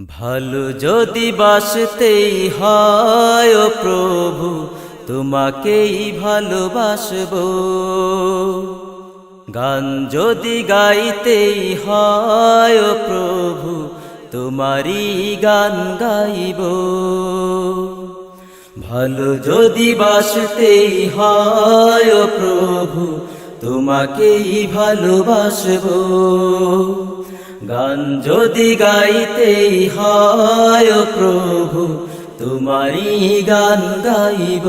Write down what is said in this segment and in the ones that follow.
ভালো যদি বাসতেই হয় প্রভু তোমাকেই ভালোবাসব। গান যদি গাইতেই হয় প্রভু তোমারই গান গাইব। ভালো যদি বাসতেই হয় প্রভু, তোমাকেই ভালোবাসবো। গান যদি গাইতেই হয় প্রভু, তোমারই গান গাইব।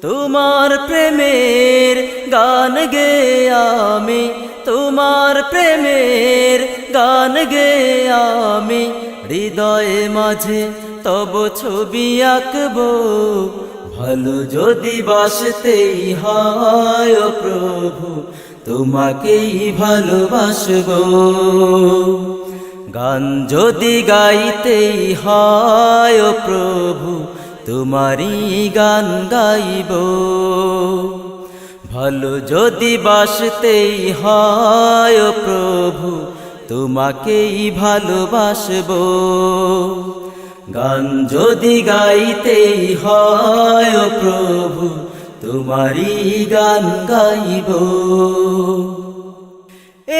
তোমার প্রেমের গান গে আমি তোমার প্রেমের গান গে আমি। হৃদয়ে মাঝে তব ছবি আঁকবো। ভালো যদি বাসতেই হয় প্রভু, তোমাকেই ভালোবাসবো। গান যদি গাইতেই হয় প্রভু, তোমারই গান গাইব। ভালো যদি বাসতেই হয় প্রভু, তোমাকেই ভালোবাসবো। গান যদি গাইতেই হয় প্রভু, তোমারই গান গাইব।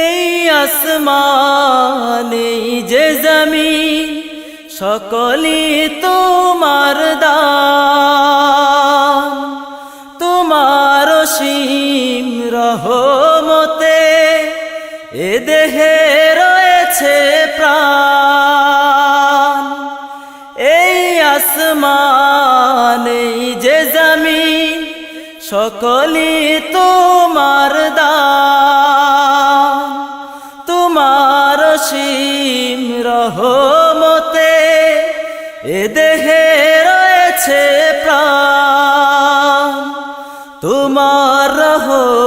এই আসমান এই যে জমিন সকলি তোমার দান। তোমার সীম রহমতে এ দেহে রয়েছে প্রাণ। এই আসমান, এই যে জমিন সকলি তোমার দান। তোমার সীম রহমতে এ দেহে রয়েছে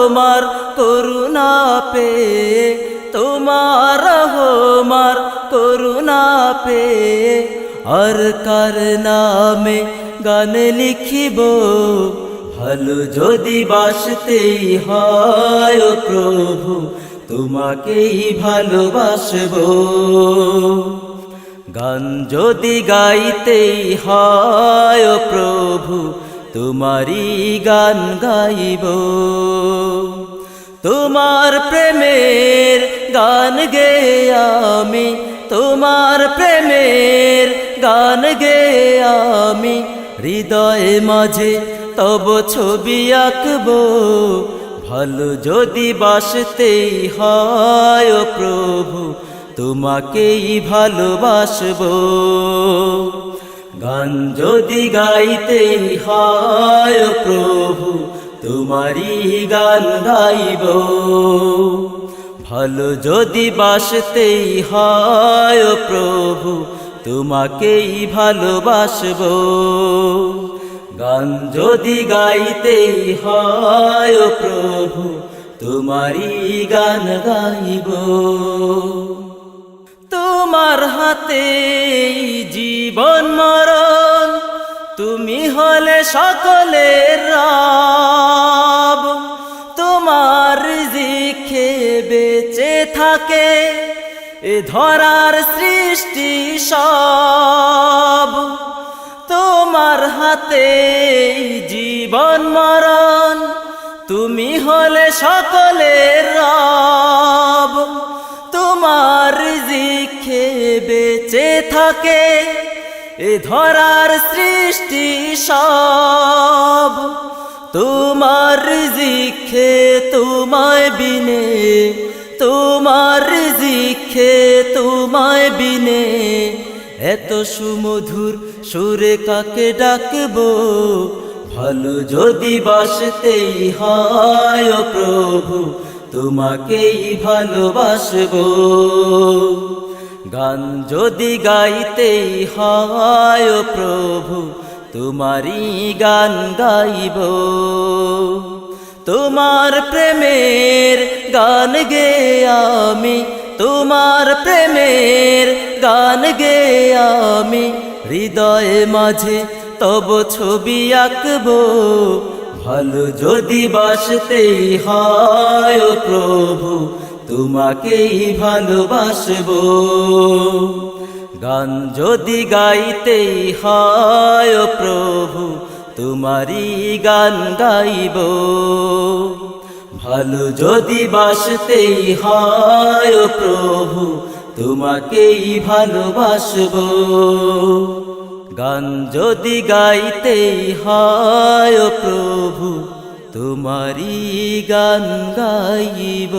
রহমার করুণা পে তোমার রহমার করুণা পে আর কার নামে গান লিখিব ভালো যদি বাসতেই হয় প্রভু, তোমাকেই ভালোবাসবো। গান যদি গাইতেই হয় প্রভু তোমারই গান গাইব। তোমার প্রেমের গান গে আমি। তোমার প্রেমের গান গে আমি। হৃদয়ে মাঝে তব ছবি আঁকবো। ভালো যদি বাসতেই হয় প্রভু, তোমাকেই ভালোবাসবো। গান যদি গাইতেই হয় প্রভু, তোমারই গান গাইব। ভালো যদি বাসতেই হয় প্রভু, তোমাকেই ভালোবাসবো। গান যদি গাইতেই হয় প্রভু, তোমারই গান গাইব। তোমার হাতে জীবন মরণ, তুমি হলে সকলের রব। তোমার জিখে বেঁচে থাকে, এ ধরার সৃষ্টি সব। তোমার হাতে জীবন মরণ, তুমি হলে সকলের রব। তোমার জিখে বেঁচে থাকে, এ ধরার সৃষ্টি সব। তোমার জিখে তোমায় বিনে, তোমার জিখে তোমায় বিনে। এত সুমধুর সুরে কাকে ডাকবো? ভালো যদি বাসতেই হয় প্রভু তোমাকেই ভালোবাসবো। গান যদি গাইতেই হয় প্রভু, তোমারই গান গাইব। তোমার প্রেমের গান গে আমি, তোমার প্রেমের গান গে আমি। হৃদয়ে মাঝে তব ছবি আঁকবো ভালো যদি বাসতেই হয় প্রভু, তোমাকেই ভালোবাসবো। গান যদি গাইতেই হয় প্রভু, তোমারই গান গাইব। ভালো যদি বাসতেই হয় প্রভু, তোমাকেই ভালোবাসবো। গান যদি গাইতেই হয় প্রভু তোমারই গান গাইব।